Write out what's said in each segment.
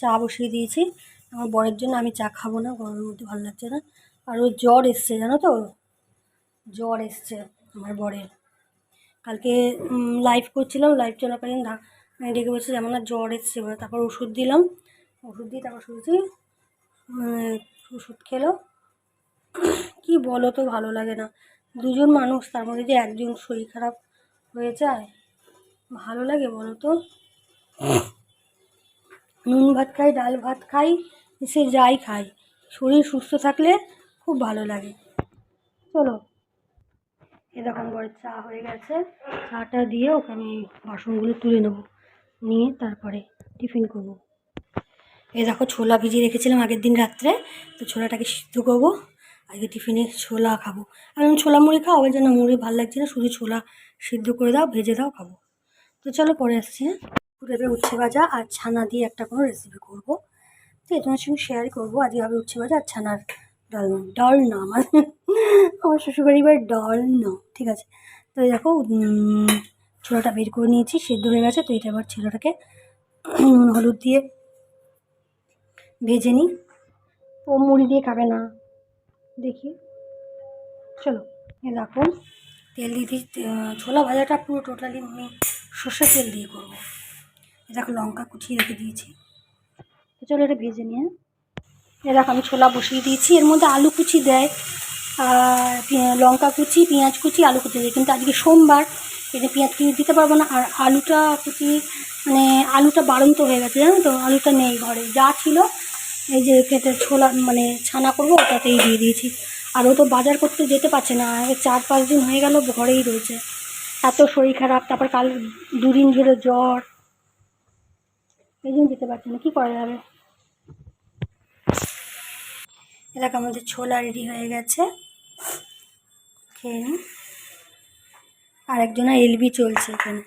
চা বসিয়ে দিয়েছি। আমার বরের জন্য আমি চা খাব না, গরমের মধ্যে ভালো লাগছে না। আর ওর জ্বর এসছে, জানো তো? জ্বর এসছে আমার বরের। কালকে লাইভ করছিলাম লাইভ চলাকালীন মানে ডেকে বলছে যেমন না জ্বর এসছে বলে তারপর ওষুধ দিলাম। ওষুধ দিয়ে তারপর শুনছি মানে ওষুধ খেলো। কি বলো তো, ভালো লাগে না। দুজন মানুষ, তার মধ্যে যে একজন শরীর খারাপ হয়ে যায়, ভালো লাগে বলো তো? নুন ভাত খাই, ডাল ভাত খাই সে যাই খাই। শরীর সুস্থ থাকলে খুব ভালো লাগে। চলো। এরকম করে চা হয়ে গেছে। চাটা দিয়ে ওকে আমি বাসনগুলো তুলে নেব। নিয়ে তারপরে টিফিন করব। এই দেখো ছোলা ভিজিয়ে রেখেছিলাম আগের দিন রাত্রে। তো ছোলাটাকে সিদ্ধ করব। আজকে টিফিনে ছোলা খাব। আর আমি ছোলা মুড়ি খাও? ওই জন্য মুড়ি ভালো লাগছে না। শুধু ছোলা সিদ্ধ করে দাও, ভেজে দাও, খাব। তো চলো পরে আসছি হ্যাঁ? পুরোটা উচ্ছে ভাজা আর ছানা দিয়ে একটা কোনো রেসিপি করব। আছে তোমার সঙ্গে শেয়ারই করব আজকে হবে উচ্ছে ভাজা আর ছানার ডাল ডল না আমার আমার শ্বশুরবাড়ি বাড়ির ডল না, ঠিক আছে? তো দেখো ছোলাটা বের করে নিয়েছি, সেদ্ধ হয়ে গেছে, তো এটা এবার ছোলাটাকে হলুদ দিয়ে ভেজে নিই। ও মুড়ি দিয়ে খাবে না। দেখি। চলো দেখো, তেল দিয়ে ছোলা ভাজাটা পুরো টোটালি আমি সর্ষে তেল দিয়ে করব। দেখো লঙ্কা কুচিয়ে রেখে দিয়েছি। তো চলো এটা ভেজে নিয়ে। দেখো আমি ছোলা বসিয়ে দিয়েছি। এর মধ্যে আলু কুচি দেয়। আর লঙ্কা কুচি, পেঁয়াজ কুচি, আলু কুচি দেয়। কিন্তু আজকে সোমবার এটা পেঁয়াজ কুচি দিতে পারব না। আর আলুটা কুচি মানে আলুটা বাড়ন্ত হয়ে গেছে, জানো তো? আলুটা নেই ঘরে। যা ছিল, এই যে কেটে ছোলা মানে ছানা করব, ওটাতেই দিয়ে দিয়েছি। আর ও তো বাজার করতে যেতে পারছে না। চার পাঁচ দিন হয়ে গেল, ঘরেই রয়েছে। এত শরীর খারাপ। তারপর কাল দুদিন ধরে জ্বর। এই জন্য যেতে পারছে না, কী করা যাবে? এলাকা আমাদের ছোলা রেডি হয়ে গেছে। খেয়ে নিই। আর একজনের এলবি চলছে এখানে।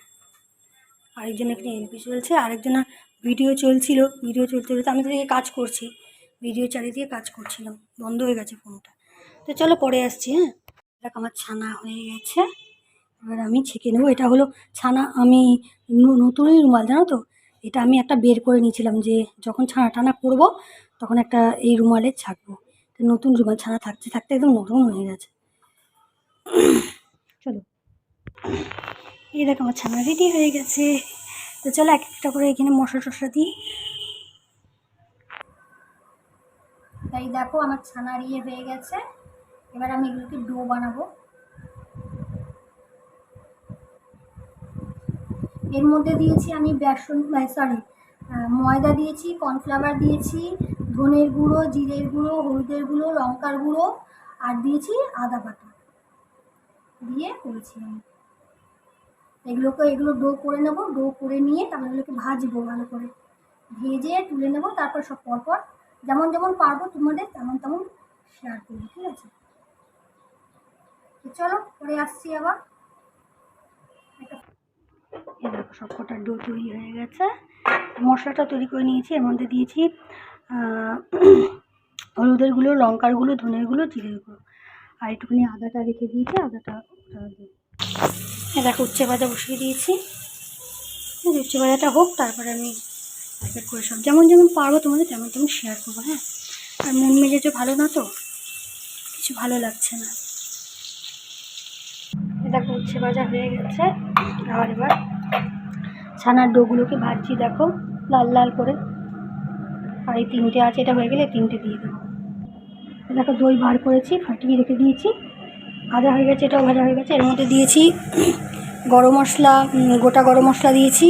আরেকজন এখানে এলবি চলছে, আরেকজনের ভিডিও চলছিল ভিডিও চলতে চলতে আমি তো কাজ করছি। ভিডিও চালিয়ে দিয়ে কাজ করছিলাম, বন্ধ হয়ে গেছে ফোনটা তো চলো পরে আসছি হ্যাঁ? দেখ আমার ছানা হয়ে গেছে। এবার আমি ছেঁকে নেব। এটা হলো ছানা, আমি নতুনই রুমাল, জানো তো? এটা আমি একটা বের করে নিয়েছিলাম যে যখন ছানা টানা করব, তখন একটা এই রুমালে ছাকবো। নতুন রুমাল, ছানা থাকতে থাকতে একদম নরম হয়ে গেছে। চলো। এই দেখো আমার ছানা রেডি হয়ে গেছে। তো চলো এক একটা করে এখানে মশলা টশলা দিই। তাই দেখো আমার ছানার ইয়ে হয়ে গেছে। এবার আমি এগুলোকে ডো বানাবো। এর মধ্যে দিয়েছি আমি বেসন সরি ময়দা দিয়েছি কর্নফ্লাওয়ার দিয়েছি, ধনের গুঁড়ো, জিরের গুঁড়ো, হলুদের গুঁড়ো, লঙ্কার গুঁড়ো আর দিয়েছি আদা বাটা। দিয়ে করেছি আমি। এগুলোকে, এগুলো ডো করে নেব, ডো করে নিয়ে তারপর এগুলোকে ভাজবো ভালো করে। ভেজে তুলে নেব, তারপর সব পরপর যেমন যেমন পারব তোমাদের তেমন তেমন শেয়ার করব, ঠিক আছে? চলো, পরে আসছি আবার। এই দেখো সব কটা ডো তৈরি হয়ে গেছে। মশলাটা তৈরি করে নিয়েছি, এর মধ্যে দিয়েছি হলুদের গুঁড়ো, লঙ্কার গুঁড়ো, ধনের গুঁড়ো, জিরের গুঁড়ো। আর একটুখানি আদাটা রেখে দিয়েছি, আদাটা দেখো, উচ্ছে ভাজা বসিয়ে দিয়েছি। উচ্ছে ভাজাটা হোক, তারপরে আমি প্যাকেট করে সব, যেমন যেমন পারব তোমাদের তেমন তেমন শেয়ার করব হ্যাঁ? আর মন মেজাজও ভালো না তো? কিছু ভালো লাগছে না। দেখো, উচ্ছে ভাজা হয়ে গেছে। আর এবার ছানার ডোগুলোকে ভাজছি, দেখো, লাল লাল করে। আর এই তিনটে আছে, এটা হয়ে গেলে তিনটে দিয়ে দেবো। দেখো, দই বার করেছি, ফাটিয়ে রেখে দিয়েছি। ভাজা হয়ে গেছে, এটাও ভাজা হয়ে গেছে। এর মধ্যে দিয়েছি গরম মশলা গোটা গরম মশলা দিয়েছি,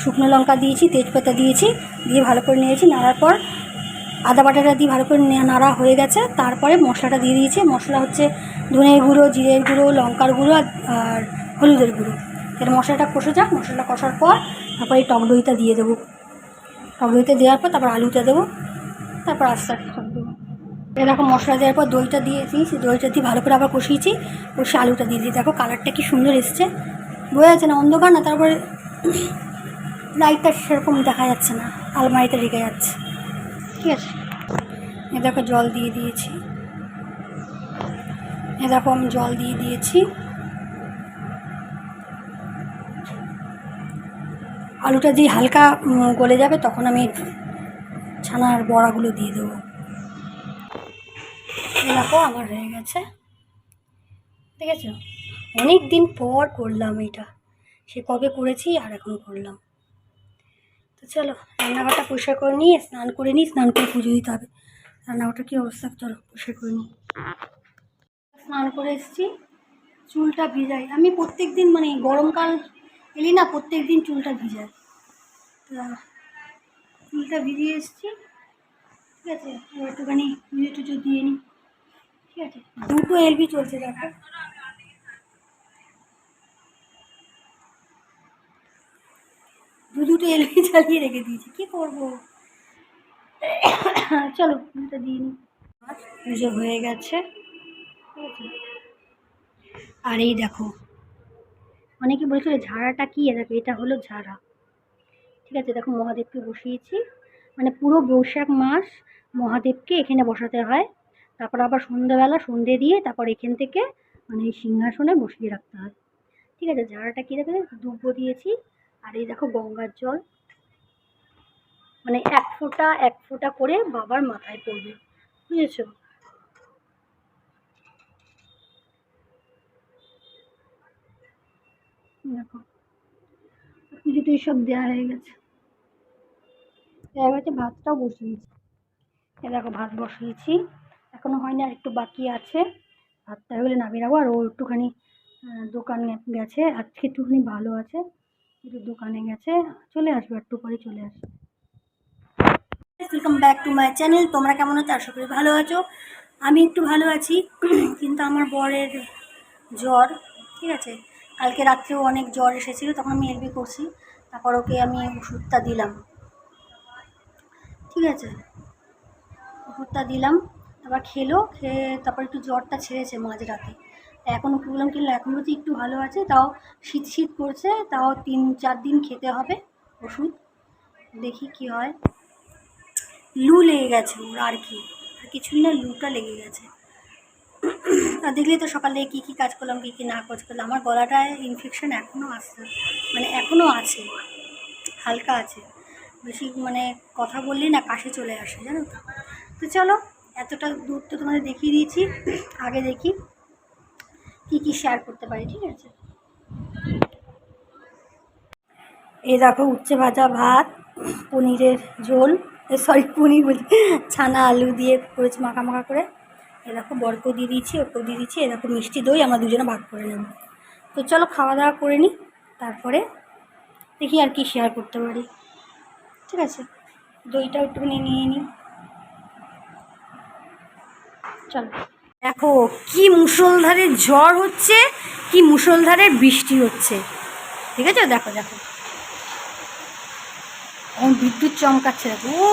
শুকনো লঙ্কা দিয়েছি, তেজপাতা দিয়েছি, দিয়ে ভালো করে নিয়েছি নাড়ার পর আদা বাটাটা দিয়ে ভালো করে নাড়া হয়ে গেছে। তারপরে মশলাটা দিয়ে দিয়েছি। মশলা হচ্ছে ধনের গুঁড়ো, জিরের গুঁড়ো, লঙ্কার গুঁড়ো আর হলুদের গুঁড়ো। এর মশলাটা কষে যাক, মশলাটা কষার পর তারপরে এই টক দইটা দিয়ে দেবো। টক দইটা দেওয়ার পর তারপর আলুটা দেবো, তারপর আস্তে আস্তে সব দেবো এরকম মশলা দেওয়ার পর দইটা দিয়ে দিয়েছি দইটা দিয়ে ভালো করে আবার কষিয়েছি কষে আলুটা দিয়ে দিই দেখো কালারটা কি সুন্দর এসছে। বোঝা যাচ্ছে না অন্ধকার না, তারপরে লাইটটা সেরকম দেখা যাচ্ছে না, আলমারিতে রেখে যাচ্ছে। ঠিক আছে। এ দেখো জল দিয়ে দিয়েছি। এ দেখো আমি জল দিয়ে দিয়েছি। আলুটা দিয়ে হালকা গলে যাবে তখন আমি ছানার বড়াগুলো দিয়ে দেবো। দেখো, আমার হয়ে গেছে। ঠিক আছে অনেক দিন পর করলাম এটা। সে কবে করেছি আর এখন করলাম। তো চলো, রান্নাঘরটা পরিষ্কার করে নিয়ে, স্নান করে নিই, স্নান করে পুজো দিতে হবে। রান্নাঘরটা কী অবস্থা? চলো, পরিষ্কার করে নিই। স্নান করে এসেছি। চুলটা ভিজাই। আমি প্রত্যেক দিন মানে গরমকাল এলি না, প্রত্যেক দিন চুলটা ভিজায় তা, চুলটা ভিজিয়ে এসেছি। ঠিক আছে একটুখানি পুজো টুজো দিয়ে নিই। ঠিক আছে, দুটো এলবি চলছে, দেখো। দু দুটো এলবি চালিয়ে রেখে দিয়েছি, কী করব? চলো পুজোটা দিয়ে নিই। পুজো হয়ে গেছে। ঠিক আছে। আর এই দেখো অনেকে বলছিল, ঝাড়াটা কী? দেখো, এটা হলো ঝাড়া। ঠিক আছে, দেখো মহাদেবকে বসিয়েছি। মানে পুরো বৈশাখ মাস মহাদেবকে এখানে বসাতে হয়। তারপর আবার সন্ধ্যেবেলা সন্ধে দিয়ে তারপর এখান থেকে মানে সিংহাসনে বসিয়ে রাখতে হয়। ঠিক আছে, ঝাড়াটা কী দেখো দুব্বো দিয়েছি। আর এই দেখো গঙ্গার জল। মানে এক ফোঁটা এক ফোঁটা করে বাবার মাথায় পড়বে। বুঝেছ? দেখো। টুজো সব দেওয়া হয়ে গেছে। হয়ে গেছে ভাতটাও বসিয়েছি এ দেখো, ভাত বসিয়েছি। এখনও হয়নি আর একটু বাকি আছে। ভাতটা হলে নামিয়ে রাখব। আর ও একটুখানি দোকানে গেছে। আজকে একটুখানি ভালো আছে। একটু দোকানে গেছে। চলে আসবে, একটু পরে চলে আসবে। Welcome back to my channel তোমরা কেমন আছো? আশা করি ভালো আছো। আমি একটু ভালো আছি। কিন্তু আমার বরের জ্বর, ঠিক আছে? কালকে রাত্রেও অনেক জ্বর এসেছিল, তখন আমি এলবি করছি। তারপর ওকে আমি ওষুধটা দিলাম। ঠিক আছে? ওষুধটা দিলাম, তারপর খেলো, খেয়ে তারপর একটু জ্বরটা ছেড়েছে মাঝরাতে। এখন ওকে বললাম কিনলো, এখন বলছি একটু ভালো আছে, তাও শীত শীত করছে, তাও তিন চার দিন খেতে হবে ওষুধ। দেখি কি হয়। লু লেগে গেছে ওর আর কি, আর কিছুই না লুটা লেগে গেছে। আর দেখলেই তো সকালে কী কী কাজ করলাম, কী কী না কাজ করলাম। আমার গলাটায় ইনফেকশন এখনও আসছে মানে এখনও আছে, হালকা আছে। বেশি মানে কথা বললেই না, কাশি চলে আসে, জানো তো। তো চলো, এতটা দূর তো তোমাদের দেখিয়ে দিয়েছি, আগে দেখি কী কী শেয়ার করতে পারি, ঠিক আছে? এই দেখো, উচ্ছে ভাজা ভাত, পনিরের ঝোল সরি পনির ছানা আলু দিয়ে করেছি মাখা মাখা করে। দেখো বরকেও দিয়ে দিয়েছি ওকেও দিয়ে দিচ্ছি দেখো মিষ্টি দই আমরা দুজনে ভাগ করে নেব। তো চলো খাওয়া দাওয়া করে নিই, তারপরে দেখি আর কি শেয়ার করতে পারি। ঠিক আছে? দইটাও একটুখানি নিয়ে নিই। চলো। দেখো, কি মুষলধারে ঝড় হচ্ছে, কি মুষলধারে বৃষ্টি হচ্ছে। ঠিক আছে? দেখো দেখো। এখন বিদ্যুৎ চমকাচ্ছে, দেখো। ও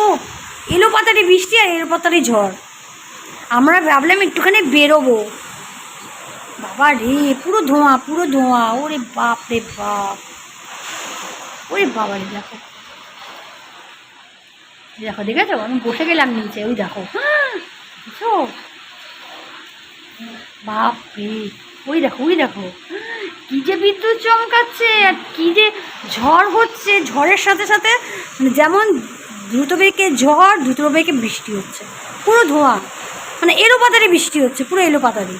এলো পাতারি বৃষ্টি আর এলো পাতারি ঝড়। আমরা ভাবলাম একটুখানি বেরোবো। বাবা রে, পুরো ধোঁয়া পুরো ধোঁয়া। ওরে বাপ রে বাপ। ওরে বাবা রে, দেখো। দেখো, দেখেছ? আমি বসে গেলাম নিচে, ওই দেখো। বুঝছ বাপ রে, ওই দেখো ওই দেখো। কি যে বিদ্যুৎ চমকাচ্ছে আর কি যে ঝড় হচ্ছে। ঝড়ের সাথে সাথে মানে যেমন দ্রুত বেগে ঝড় দ্রুত বেগে বৃষ্টি হচ্ছে। পুরো ধোঁয়া। মানে এলো পাতারি বৃষ্টি হচ্ছে, পুরো এলো পাতারি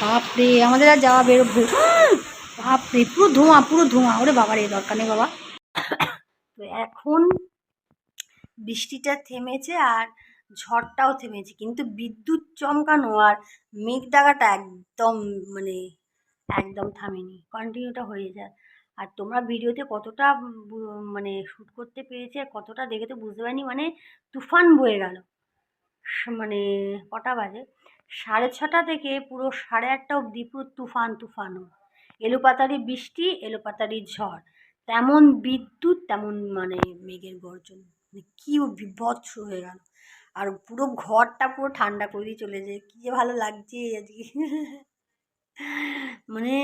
বাপরে, আমাদের আর যাওয়া বেরো বাপরে, পুরো ধোঁয়া পুরো ধোঁয়া। ওরে বাবা রে, দরকার নেই বাবা। তো এখন বৃষ্টিটা থেমেছে আর ঝড়টাও থেমেছে, কিন্তু বিদ্যুৎ চমকানো আর মেঘ ডাকাটা একদম মানে একদম থামেনি। কন্টিনিউটা হয়ে যায়। আর তোমরা ভিডিওতে কতটা মানে শ্যুট করতে পেরেছে আর কতটা দেখে তো বুঝতে পারিনি মানে তুফান বয়ে গেল। মানে কটা বাজে? সাড়ে ছটা থেকে পুরো সাড়ে আটটা অবধি পুরো তুফান তুফানও এলোপাতারি বৃষ্টি এলোপাতারি ঝড়। তেমন বিদ্যুৎ, তেমন মানে মেঘের গর্জন। মানে কী বিভৎস হয়ে গেল। আর পুরো ঘরটা পুরো ঠান্ডা করে দিয়ে চলে যায়। কী যে ভালো লাগছে আজকে। মানে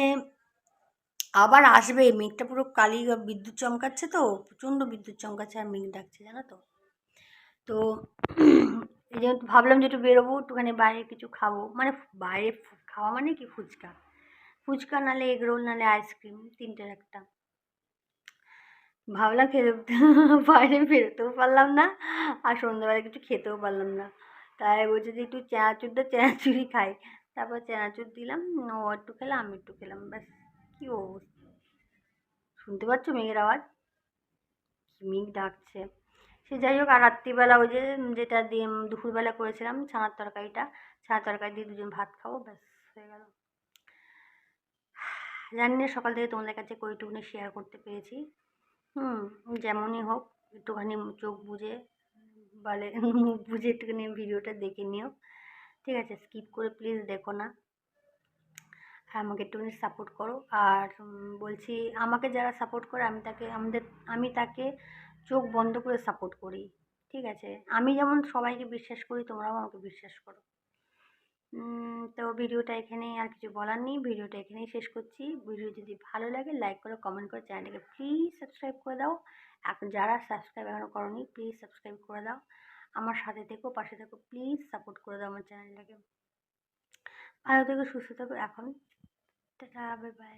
আবার আসবে। মেঘটা পুরো কালি বিদ্যুৎ চমকাচ্ছে তো, প্রচণ্ড বিদ্যুৎ চমকাচ্ছে আর মেঘ ডাকছে, জানো তো? তো এই জন্য ভাবলাম যে একটু বেরোবো, একটুখানি বাইরে কিছু খাব। মানে বাইরে খাওয়া মানে কি ফুচকা? ফুচকা নালে এগ রোল, নালে আইসক্রিম তিনটের একটা। ভাবলাম খেতে বাইরে বেরোতেও পারলাম না, আর সন্ধ্যাবেলা কিছু খেতেও পারলাম না। তাই বলছে যে একটু চানাচুরটা চানাচুরই খাই। তারপর চানাচুর দিলাম, ও একটু খেলাম, আমি একটু খেলাম, ব্যাস, কী অবস্থা? শুনতে পাচ্ছ মেঘের আওয়াজ? মেঘ ডাকছে? সে যাই হোক, আর রাত্রিবেলা ওই যে যেটা দিয়ে দুপুরবেলা করেছিলাম ছানার তরকারিটা, ছানার তরকারি দিয়ে দুজন ভাত খাব, ব্যাস, হয়ে গেল। জানি না, সকাল থেকে তোমাদের কাছে কইটুকুনি শেয়ার করতে পেরেছি। হুম, যেমনই হোক, একটুখানি চোখ বুজে, বলে, মুখ বুজে একটুখানি ভিডিওটা দেখে নিও। ঠিক আছে স্কিপ করে প্লিজ দেখো না। আমাকে একটুখানি সাপোর্ট করো। আর বলছি, আমাকে যারা সাপোর্ট করে, আমি তাকে, আমাদের, আমি তাকে চোখ বন্ধ করে সাপোর্ট করি, ঠিক আছে? আমি যেমন সবাইকে বিশ্বাস করি, তোমরাও আমাকে বিশ্বাস করো। তো ভিডিওটা এখানেই আর কিছু বলার নেই, ভিডিওটা এখানেই শেষ করছি। ভিডিও যদি ভালো লাগে লাইক করো কমেন্ট করো, চ্যানেলটাকে প্লিজ সাবস্ক্রাইব করে দাও। এখন যারা সাবস্ক্রাইব এখনও করোনি প্লিজ সাবস্ক্রাইব করে দাও। আমার সাথে থেকো, পাশে থেকো প্লিজ সাপোর্ট করে দাও আমার চ্যানেলটাকে। ভালো থেকো, সুস্থ থেকো, এখন। Tata bye bye